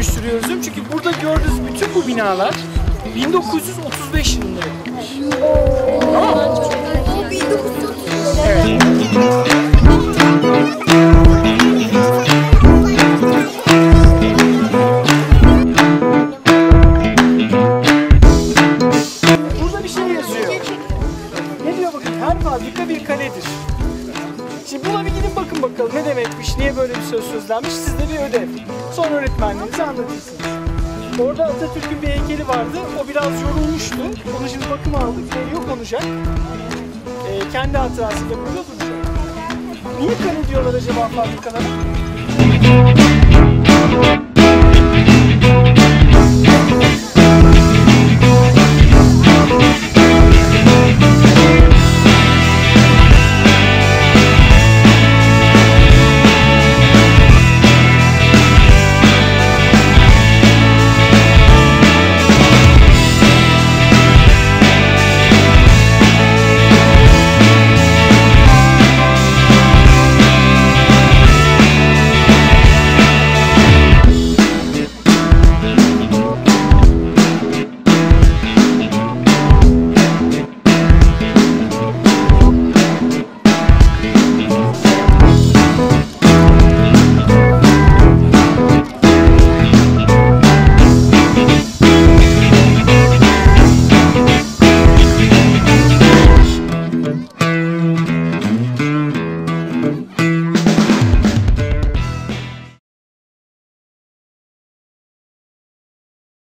Dönüştürüyoruz diyorum? Çünkü burada gördüğünüz bütün bu binalar 1935 yılında yapılmış. Burada bir şey yazıyor. Ne diyor bakın her fabrika bir kaledir. Bakalım ne demekmiş, niye böyle bir söz sözlenmiş, sizde bir ödev. Sonra öğretmenlerinize anlatırsınız. Orada Atatürk'ün bir heykeli vardı, o biraz yorulmuştu. Onu şimdi bakıma aldık, ve yok olacak. Ee, kendi hatırasıyla burada duracak. Niye kale diyorlar acaba fabrikalara?